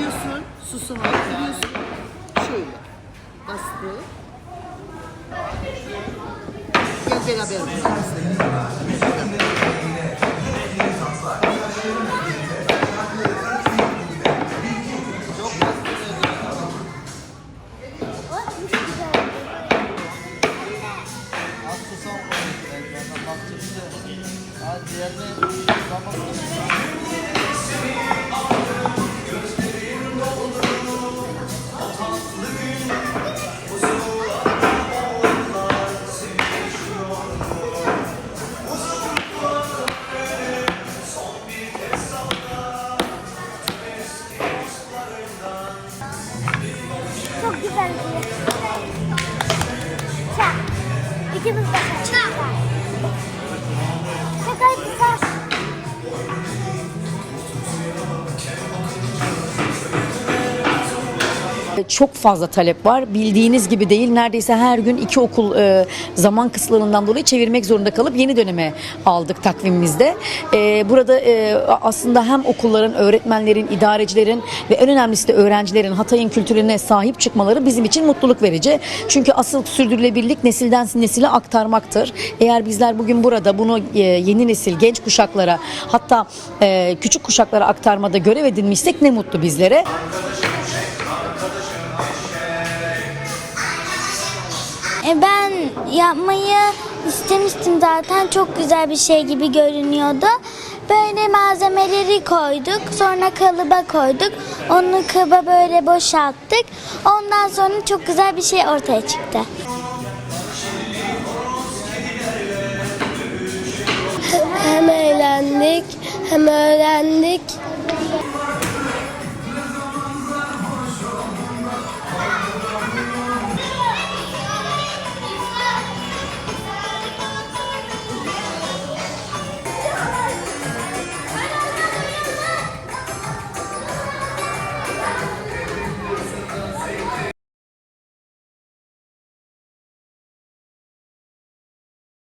kırıyorsun, susamı kırıyorsun. Şöyle. Bastığı. Gel beraber Diğerine bakmak Çok güzel bir Çak. İkimiz de çak. Şakayı güzel. Çok fazla talep var. Bildiğiniz gibi değil. Neredeyse her gün iki okul e, zaman kısıtlarından dolayı çevirmek zorunda kalıp yeni döneme aldık takvimimizde. E, burada e, aslında hem okulların, öğretmenlerin, idarecilerin ve en önemlisi de öğrencilerin Hatay'ın kültürüne sahip çıkmaları bizim için mutluluk verici. Çünkü asıl sürdürülebilirlik nesilden nesile aktarmaktır. Eğer bizler bugün burada bunu e, yeni nesil, genç kuşaklara hatta e, küçük kuşaklara aktarmada görev edinmişsek ne mutlu bizlere. E ben yapmayı istemiştim zaten. Çok güzel bir şey gibi görünüyordu. Böyle malzemeleri koyduk. Sonra kalıba koyduk. Onu kaba böyle boşalttık. Ondan sonra çok güzel bir şey ortaya çıktı. Hem eğlendik hem öğrendik.